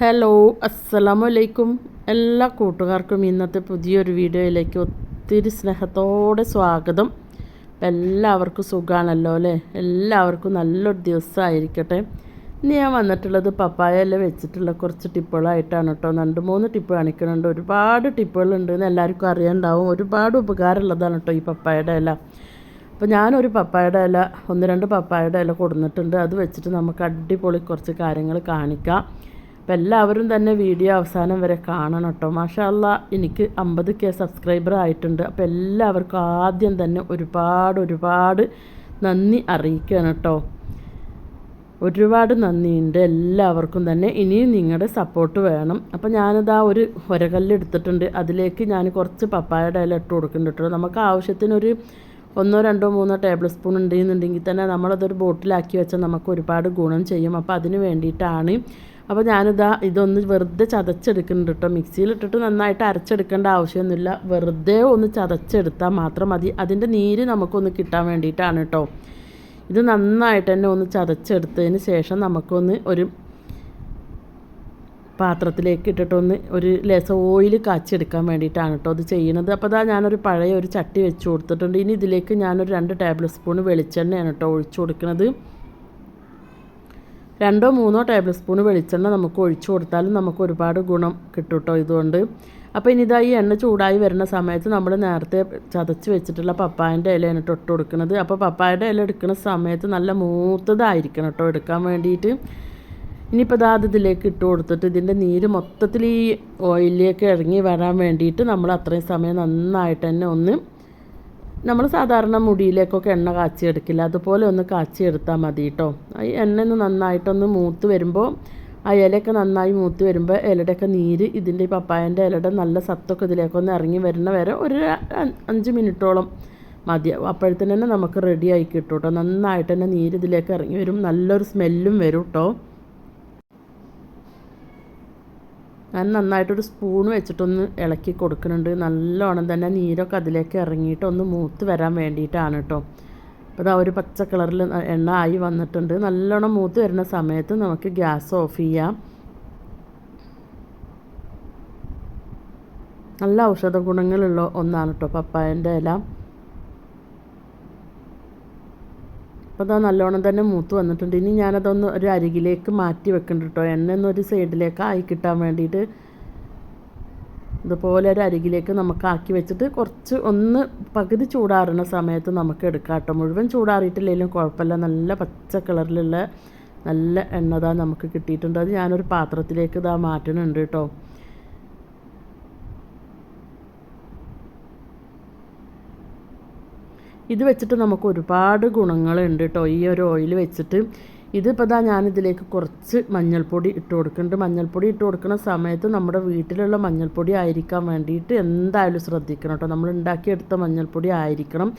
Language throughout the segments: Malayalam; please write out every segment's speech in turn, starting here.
ഹലോ അസ്സലാമലൈക്കും എല്ലാ കൂട്ടുകാർക്കും ഇന്നത്തെ പുതിയൊരു വീഡിയോയിലേക്ക് ഒത്തിരി സ്നേഹത്തോടെ സ്വാഗതം. എല്ലാവർക്കും സുഖമാണല്ലോ അല്ലേ? എല്ലാവർക്കും നല്ലൊരു ദിവസമായിരിക്കട്ടെ. ഇന്ന് ഞാൻ വന്നിട്ടുള്ളത് പപ്പായ എല്ലാം വെച്ചിട്ടുള്ള കുറച്ച് ടിപ്പുകളായിട്ടാണ് കേട്ടോ. രണ്ട് മൂന്ന് ടിപ്പ് കാണിക്കുന്നുണ്ട്. ഒരുപാട് ടിപ്പുകളുണ്ട് എന്ന് എല്ലാവർക്കും അറിയാനുണ്ടാവും. ഒരുപാട് ഉപകാരമുള്ളതാണ് കേട്ടോ ഈ പപ്പായയുടെ ഇല. അപ്പോൾ ഞാനൊരു പപ്പായയുടെ ഇല ഒന്ന് രണ്ട് പപ്പായയുടെ ഇല കൊടുത്തിട്ടുണ്ട്. അത് വെച്ചിട്ട് നമുക്ക് അടിപൊളി കുറച്ച് കാര്യങ്ങൾ കാണിക്കാം. അപ്പോൾ എല്ലാവരും തന്നെ വീഡിയോ അവസാനം വരെ കാണണം കേട്ടോ. മാഷാല്ല എനിക്ക് അമ്പത് കെ സബ്സ്ക്രൈബർ ആയിട്ടുണ്ട്. അപ്പോൾ എല്ലാവർക്കും ആദ്യം തന്നെ ഒരുപാട് ഒരുപാട് നന്ദി അറിയിക്കുകയാണ് കേട്ടോ. ഒരുപാട് നന്ദിയുണ്ട് എല്ലാവർക്കും തന്നെ. ഇനിയും നിങ്ങളുടെ സപ്പോർട്ട് വേണം. അപ്പോൾ ഞാനിതാ ഒരു ഒരകല്ല് എടുത്തിട്ടുണ്ട്. അതിലേക്ക് ഞാൻ കുറച്ച് പപ്പായയുടെ ഇല ഇട്ട് കൊടുക്കുന്നുണ്ട് നമുക്ക് ആവശ്യത്തിനൊരു ഒന്നോ രണ്ടോ മൂന്നോ ടേബിൾ സ്പൂൺ ഉണ്ടെന്നുണ്ടെങ്കിൽ തന്നെ നമ്മളതൊരു ബോട്ടിലാക്കി വെച്ചാൽ നമുക്ക് ഒരുപാട് ഗുണം ചെയ്യും. അപ്പോൾ അതിന് വേണ്ടിയിട്ടാണ് അപ്പോൾ ഞാനിതാ ഇതൊന്ന് വെറുതെ ചതച്ചെടുക്കുന്നുണ്ട് കേട്ടോ. മിക്സിയിലിട്ടിട്ട് നന്നായിട്ട് അരച്ചെടുക്കേണ്ട ആവശ്യമൊന്നുമില്ല. വെറുതെ ഒന്ന് ചതച്ചെടുത്താൽ മാത്രം മതി. അതിന്റെ നീര് നമുക്കൊന്ന് കിട്ടാൻ വേണ്ടിയിട്ടാണ് കേട്ടോ. ഇത് നന്നായിട്ട് തന്നെ ഒന്ന് ചതച്ചെടുത്തതിന് ശേഷം നമുക്കൊന്ന് ഒരു പാത്രത്തിലേക്ക് ഇട്ടിട്ടൊന്ന് ഒരു ലേസം ഓയിൽ കാച്ചെടുക്കാൻ വേണ്ടിയിട്ടാണ് കേട്ടോ അത് ചെയ്യുന്നത്. അപ്പോൾ അതാ ഞാനൊരു പഴയ ഒരു ചട്ടി വെച്ച് കൊടുത്തിട്ടുണ്ട്. ഇനി ഇതിലേക്ക് ഞാനൊരു രണ്ട് ടേബിൾ സ്പൂൺ വെളിച്ചെണ്ണയാണ് കേട്ടോ ഒഴിച്ചു കൊടുക്കുന്നത്. രണ്ടോ മൂന്നോ ടേബിൾ സ്പൂൺ വെളിച്ചെണ്ണ നമുക്ക് ഒഴിച്ചു കൊടുത്താലും നമുക്ക് ഒരുപാട് ഗുണം കിട്ടും കേട്ടോ ഇതുകൊണ്ട്. അപ്പോൾ ഇനി ഇതാ ഈ എണ്ണ ചൂടായി വരുന്ന സമയത്ത് നമ്മൾ നേരത്തെ ചതച്ച് വെച്ചിട്ടുള്ള പപ്പായന്റെ ഇലയാണ് ഇട്ട് കൊടുക്കുന്നത്. അപ്പോൾ പപ്പായന്റെ ഇല എടുക്കുന്ന സമയത്ത് നല്ല മൂത്തതായിരിക്കണം കേട്ടോ എടുക്കാൻ വേണ്ടിയിട്ട്. ഇനിയിപ്പോൾ ഇതാ അത് ഇതിലേക്ക് ഇട്ട് കൊടുത്തിട്ട് ഇതിന്റെ നീര് മൊത്തത്തിൽ ഈ ഓയിലിലേക്ക് ഇറങ്ങി വരാൻ വേണ്ടിയിട്ട് നമ്മൾ അത്രയും സമയം നന്നായിട്ട് തന്നെ ഒന്ന് നമ്മൾ സാധാരണ മുടിയിലേക്കൊക്കെ എണ്ണ കാച്ചിയെടുക്കില്ല. അതുപോലെ ഒന്ന് കാച്ചിയെടുത്താൽ മതി കേട്ടോ ഈ എണ്ണ ഒന്ന് നന്നായിട്ടൊന്ന് മൂത്ത് വരുമ്പോൾ ആ ഇലയൊക്കെ നന്നായി മൂത്ത് വരുമ്പോൾ ഇലയുടെയൊക്കെ നീര് ഇതിന്റെ ഈ പപ്പായന്റെ ഇലയുടെ നല്ല സത്തൊക്കെ ഇതിലേക്കൊന്ന് ഇറങ്ങി വരുന്ന വരെ ഒരു അഞ്ച് മിനിറ്റോളം മതിയാവും അപ്പോഴത്തേന് തന്നെ നമുക്ക് റെഡി ആയി കിട്ടും കേട്ടോ നന്നായിട്ട് തന്നെ നീര് ഇതിലേക്ക് ഇറങ്ങി വരും. നല്ലൊരു സ്മെല്ലും വരും കേട്ടോ ഞാൻ നന്നായിട്ടൊരു സ്പൂൺ വെച്ചിട്ടൊന്ന് ഇളക്കി കൊടുക്കുന്നുണ്ട്. നല്ലോണം തന്നെ നീരൊക്കെ അതിലേക്ക് ഇറങ്ങിയിട്ട് ഒന്ന് മൂത്ത് വരാൻ വേണ്ടിയിട്ടാണ് കേട്ടോ അപ്പോൾ ഇതാ ഒരു പച്ച കളറിൽ എണ്ണ ആയി വന്നിട്ടുണ്ട്. നല്ലോണം മൂത്ത് വരുന്ന സമയത്ത് നമുക്ക് ഗ്യാസ് ഓഫ് ചെയ്യാം. നല്ല ഔഷധ ഗുണങ്ങളുള്ള ഒന്നാണ് കേട്ടോ പപ്പായന്റെ ഇല. അപ്പോൾ അതാ നല്ലോണം തന്നെ മൂത്ത് വന്നിട്ടുണ്ട്. ഇനി ഞാനതൊന്ന് ഒരു അരികിലേക്ക് മാറ്റി വെക്കുന്നുണ്ട് കേട്ടോ എണ്ണ ഒന്നൊരു സൈഡിലേക്ക് ആയി കിട്ടാൻ വേണ്ടിയിട്ട് ഇതുപോലെ ഒരു അരികിലേക്ക് നമുക്ക് ആക്കി വെച്ചിട്ട് കുറച്ച് ഒന്ന് പകുതി ചൂടാറുന്ന സമയത്ത് നമുക്ക് എടുക്കാം കേട്ടോ മുഴുവൻ ചൂടാറിയിട്ടില്ലെങ്കിലും കുഴപ്പമില്ല. നല്ല പച്ച കളറിലുള്ള നല്ല എണ്ണ നമുക്ക് കിട്ടിയിട്ടുണ്ട്. അത് ഞാനൊരു പാത്രത്തിലേക്ക് ഇതാ മാറ്റണുണ്ട് കേട്ടോ ഇത് വെച്ചിട്ട് നമുക്ക് ഒരുപാട് ഗുണങ്ങളുണ്ട് കേട്ടോ ഈ ഒരു ഓയിൽ വെച്ചിട്ട്. ഇതിപ്പോൾ ഇതാ ഞാനിതിലേക്ക് കുറച്ച് മഞ്ഞൾപ്പൊടി ഇട്ട് കൊടുക്കുന്നുണ്ട്. മഞ്ഞൾപ്പൊടി ഇട്ട് കൊടുക്കുന്ന സമയത്ത് നമ്മുടെ വീട്ടിലുള്ള മഞ്ഞൾപ്പൊടി ആയിരിക്കാൻ വേണ്ടിയിട്ട് എന്തായാലും ശ്രദ്ധിക്കണം കേട്ടോ നമ്മൾ ഉണ്ടാക്കിയെടുത്ത മഞ്ഞൾപ്പൊടി ആയിരിക്കണം.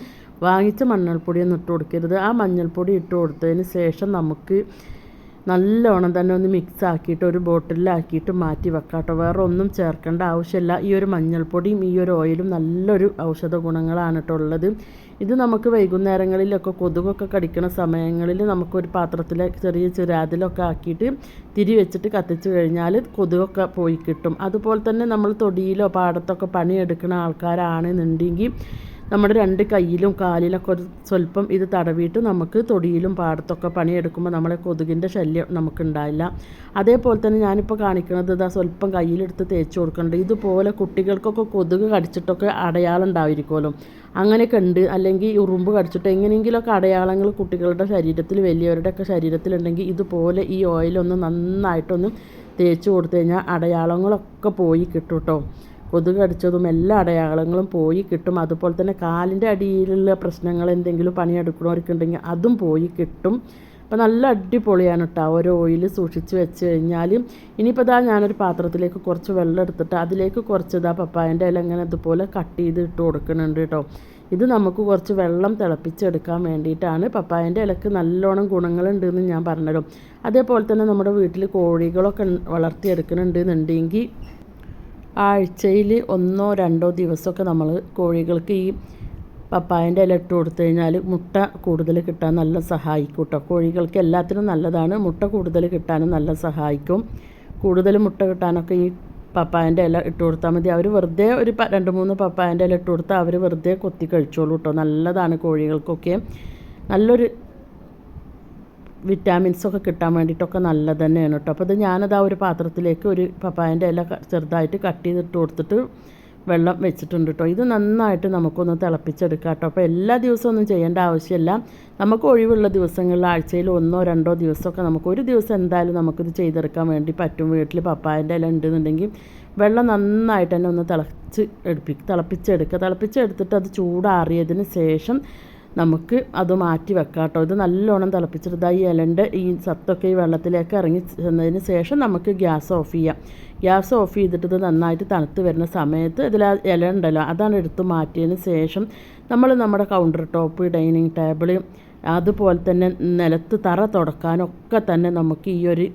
വാങ്ങിച്ച മഞ്ഞൾപ്പൊടിയൊന്നും ഇട്ട് കൊടുക്കരുത്. ആ മഞ്ഞൾപ്പൊടി ഇട്ട് കൊടുത്തതിന് ശേഷം നമുക്ക് നല്ലോണം തന്നെ ഒന്ന് മിക്സ് ആക്കിയിട്ട് ഒരു ബോട്ടിലാക്കിയിട്ട് മാറ്റി വെക്കാം കേട്ടോ വേറെ ഒന്നും ചേർക്കേണ്ട ആവശ്യമില്ല. ഈ ഒരു മഞ്ഞൾപ്പൊടിയും ഈ ഒരു ഓയിലും നല്ലൊരു ഔഷധ ഗുണങ്ങളാണ് കേട്ടോ ഉള്ളത്. ഇത് നമുക്ക് വൈകുന്നേരങ്ങളിലൊക്കെ കൊതുകൊക്കെ കടിക്കുന്ന സമയങ്ങളിൽ നമുക്കൊരു പാത്രത്തിൽ ചെറിയ ചുരാതിലൊക്കെ ആക്കിയിട്ട് തിരി വെച്ചിട്ട് കത്തിച്ചു കഴിഞ്ഞാൽ കൊതുകൊക്കെ പോയി കിട്ടും. അതുപോലെ തന്നെ നമ്മൾ തൊടിയിലോ പാടത്തൊക്കെ പണിയെടുക്കുന്ന ആൾക്കാരാണെന്നുണ്ടെങ്കിൽ നമ്മുടെ രണ്ട് കയ്യിലും കാലിലൊക്കെ ഒരു സ്വല്പം ഇത് തടവിയിട്ട് നമുക്ക് തൊടിയിലും പാടത്തൊക്കെ പണിയെടുക്കുമ്പോൾ നമ്മളെ കൊതുകിന്റെ ശല്യം നമുക്കുണ്ടായില്ല. അതേപോലെ തന്നെ ഞാനിപ്പോൾ കാണിക്കുന്നത് ഇതാ സ്വല്പം കയ്യിലെടുത്ത് തേച്ച് കൊടുക്കുന്നുണ്ട്. ഇതുപോലെ കുട്ടികൾക്കൊക്കെ കൊതുക് കടിച്ചിട്ടൊക്കെ അടയാളം ഉണ്ടായിരിക്കുമല്ലോ. അങ്ങനെയൊക്കെ ഉണ്ട്. അല്ലെങ്കിൽ ഉറുമ്പ് കടിച്ചിട്ട് എങ്ങനെയെങ്കിലുമൊക്കെ അടയാളങ്ങൾ കുട്ടികളുടെ ശരീരത്തിൽ വലിയവരുടെയൊക്കെ ശരീരത്തിലുണ്ടെങ്കിൽ ഇതുപോലെ ഈ ഓയിലൊന്ന് നന്നായിട്ടൊന്ന് തേച്ച് കൊടുത്തു കഴിഞ്ഞാൽ അടയാളങ്ങളൊക്കെ പോയി കിട്ടും കേട്ടോ കൊതുക് കടിച്ചതും എല്ലാ അടയാളങ്ങളും പോയി കിട്ടും. അതുപോലെ തന്നെ കാലിന്റെ അടിയിലുള്ള പ്രശ്നങ്ങൾ എന്തെങ്കിലും പണിയെടുക്കണവർക്കുണ്ടെങ്കിൽ അതും പോയി കിട്ടും. അപ്പോൾ നല്ല അടിപൊളിയാണ് കേട്ടോ ഒരു ഓയിൽ സൂക്ഷിച്ച് വെച്ച് കഴിഞ്ഞാൽ ഇനിയിപ്പോൾ ഇതാ ഞാനൊരു പാത്രത്തിലേക്ക് കുറച്ച് വെള്ളം എടുത്തിട്ട് അതിലേക്ക് കുറച്ച് ഇതാ പപ്പായന്റെ ഇല ഇങ്ങനെ ഇതുപോലെ കട്ട് ചെയ്ത് ഇട്ട് കൊടുക്കുന്നുണ്ട് കേട്ടോ ഇത് നമുക്ക് കുറച്ച് വെള്ളം തിളപ്പിച്ചെടുക്കാൻ വേണ്ടിയിട്ടാണ് പപ്പായന്റെ ഇലക്ക് നല്ലോണം ഗുണങ്ങളുണ്ടെന്ന് ഞാൻ പറഞ്ഞല്ലോ അതേപോലെ തന്നെ നമ്മുടെ വീട്ടിൽ കോഴികളൊക്കെ വളർത്തിയെടുക്കുന്നുണ്ടെന്നുണ്ടെങ്കിൽ ആഴ്ചയിൽ ഒന്നോ രണ്ടോ ദിവസമൊക്കെ നമ്മൾ കോഴികൾക്ക് ഈ പപ്പായന്റെ ഇല ഇട്ട് കൊടുത്തു കഴിഞ്ഞാൽ മുട്ട കൂടുതൽ കിട്ടാൻ നല്ല സഹായിക്കും കേട്ടോ. കോഴികൾക്ക് എല്ലാത്തിനും നല്ലതാണ്. മുട്ട കൂടുതൽ കിട്ടാനും നല്ല സഹായിക്കും. കൂടുതൽ മുട്ട കിട്ടാനൊക്കെ ഈ പപ്പായന്റെ ഇല ഇട്ട് കൊടുത്താൽ മതി. അവർ വെറുതെ ഒരു രണ്ട് മൂന്ന് പപ്പായന്റെ ഇല ഇട്ട് കൊടുത്താൽ അവർ വെറുതെ കൊത്തി കഴിച്ചോളൂ കേട്ടോ. നല്ലതാണ് കോഴികൾക്കൊക്കെ. നല്ലൊരു വിറ്റാമിൻസൊക്കെ കിട്ടാൻ വേണ്ടിയിട്ടൊക്കെ നല്ല തന്നെയാണ് കേട്ടോ. അപ്പോൾ ഇത് ഞാനത് ആ ഒരു പാത്രത്തിലേക്ക് ഒരു പപ്പായന്റെ ഇല ചെറുതായിട്ട് കട്ട് ചെയ്തിട്ട് കൊടുത്തിട്ട് വെള്ളം വെച്ചിട്ടുണ്ട് കേട്ടോ. ഇത് നന്നായിട്ട് നമുക്കൊന്ന് തിളപ്പിച്ചെടുക്കാം കേട്ടോ. അപ്പോൾ എല്ലാ ദിവസവും ഒന്നും ചെയ്യേണ്ട ആവശ്യമില്ല. നമുക്ക് ഒഴിവുള്ള ദിവസങ്ങളിൽ ആഴ്ചയിൽ ഒന്നോ രണ്ടോ ദിവസമൊക്കെ നമുക്ക് ഒരു ദിവസം എന്തായാലും നമുക്കിത് ചെയ്തെടുക്കാൻ വേണ്ടി പറ്റും. വീട്ടിൽ പപ്പായന്റെ ഇല ഉണ്ടെന്നുണ്ടെങ്കിൽ വെള്ളം നന്നായിട്ട് തന്നെ ഒന്ന് തിളച്ച് എടുപ്പി തിളപ്പിച്ചെടുക്കുക. തിളപ്പിച്ചെടുത്തിട്ട് അത് ചൂടാറിയതിന് ശേഷം നമുക്ക് അത് മാറ്റി വെക്കാം കേട്ടോ. ഇത് നല്ലോണം തിളപ്പിച്ചിട്ട് ഇതാ ഈ ഇലന്റെ ഈ സത്തൊക്കെ ഈ വെള്ളത്തിലേക്ക് ഇറങ്ങി ചെന്നതിന് ശേഷം നമുക്ക് ഗ്യാസ് ഓഫ് ചെയ്യാം. ഗ്യാസ് ഓഫ് ചെയ്തിട്ട് ഇത് നന്നായിട്ട് തണുത്ത് വരുന്ന സമയത്ത് ഇതിൽ ആ ഇല ഉണ്ടല്ലോ അതാണ് എടുത്ത് മാറ്റിയതിന് ശേഷം നമ്മൾ നമ്മുടെ കൗണ്ടർ ടോപ്പ് ഡൈനിങ് ടേബിൾ അതുപോലെ തന്നെ നിലത്ത് തറ തുടക്കാനൊക്കെ തന്നെ നമുക്ക് ഈ ഒരു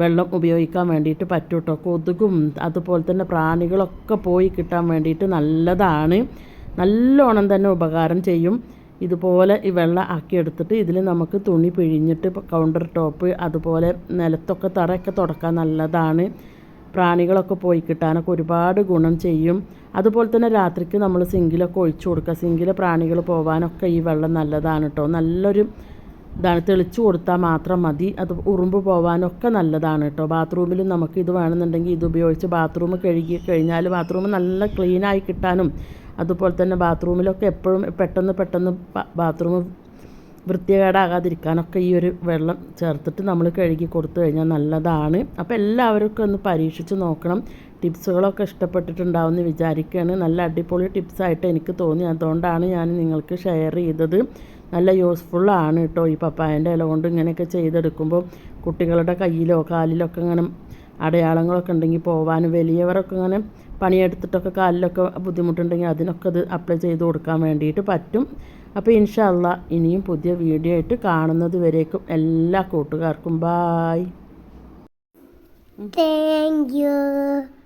വെള്ളം ഉപയോഗിക്കാൻ വേണ്ടിയിട്ട് പറ്റും കൊതുകും അതുപോലെ തന്നെ പ്രാണികളൊക്കെ പോയി കിട്ടാൻ വേണ്ടിയിട്ട് നല്ലതാണ്. നല്ലോണം തന്നെ ഉപകാരം ചെയ്യും. ഇതുപോലെ ഈ വെള്ളം ആക്കിയെടുത്തിട്ട് ഇതിൽ നമുക്ക് തുണി പിഴിഞ്ഞിട്ട് കൗണ്ടർ ടോപ്പ് അതുപോലെ നിലത്തൊക്കെ തറയൊക്കെ തുടക്കാൻ നല്ലതാണ്. പ്രാണികളൊക്കെ പോയി കിട്ടാനൊക്കെ ഒരുപാട് ഗുണം ചെയ്യും. അതുപോലെ തന്നെ രാത്രിക്ക് നമ്മൾ സിങ്കിലൊക്കെ ഒഴിച്ചു കൊടുക്കുക. സിങ്കിലെ പ്രാണികൾ പോകാനൊക്കെ ഈ വെള്ളം നല്ലതാണ് കേട്ടോ. നല്ലൊരു ഇതാണ്. തെളിച്ചു കൊടുത്താൽ മാത്രം മതി. അത് ഉറുമ്പ് പോകാനൊക്കെ നല്ലതാണ് കേട്ടോ. ബാത്റൂമിലും നമുക്ക് ഇത് വേണമെന്നുണ്ടെങ്കിൽ ഇത് ഉപയോഗിച്ച് ബാത്റൂം കഴുകി കഴിഞ്ഞാൽ ബാത്റൂം നല്ല ക്ലീനായി കിട്ടാനും അതുപോലെ തന്നെ ബാത്റൂമിലൊക്കെ എപ്പോഴും പെട്ടെന്ന് പെട്ടെന്ന് ബാത്റൂം വൃത്തികേടാകാതിരിക്കാനൊക്കെ ഈ ഒരു വെള്ളം ചേർത്തിട്ട് നമ്മൾ കഴുകി കൊടുത്തു കഴിഞ്ഞാൽ നല്ലതാണ്. അപ്പോൾ എല്ലാവർക്കും ഒന്ന് പരീക്ഷിച്ച് നോക്കണം. ടിപ്സുകളൊക്കെ ഇഷ്ടപ്പെട്ടിട്ടുണ്ടാവുമെന്ന് വിചാരിക്കുകയാണ്. നല്ല അടിപൊളി ടിപ്സായിട്ട് എനിക്ക് തോന്നി. അതുകൊണ്ടാണ് ഞാൻ നിങ്ങൾക്ക് ഷെയർ ചെയ്തത്. നല്ല യൂസ്ഫുള്ളാണ് കേട്ടോ ഈ പപ്പായന്റെ ഇല കൊണ്ട് ഇങ്ങനെയൊക്കെ ചെയ്തെടുക്കുമ്പോൾ. കുട്ടികളുടെ കയ്യിലോ കാലിലോ ഒക്കെ ഇങ്ങനെ അടയാളങ്ങളൊക്കെ ഉണ്ടെങ്കിൽ പോവാനും വലിയവരൊക്കെ ഇങ്ങനെ പണിയെടുത്തിട്ടൊക്കെ കാലിലൊക്കെ ബുദ്ധിമുട്ടുണ്ടെങ്കിൽ അതിനൊക്കെ അത് അപ്ലൈ ചെയ്ത് കൊടുക്കാൻ വേണ്ടിയിട്ട് പറ്റും. അപ്പോൾ ഇൻഷല്ല ഇനിയും പുതിയ വീഡിയോ ആയിട്ട് കാണുന്നത് വരേക്കും എല്ലാ കൂട്ടുകാർക്കും. Bye thank you.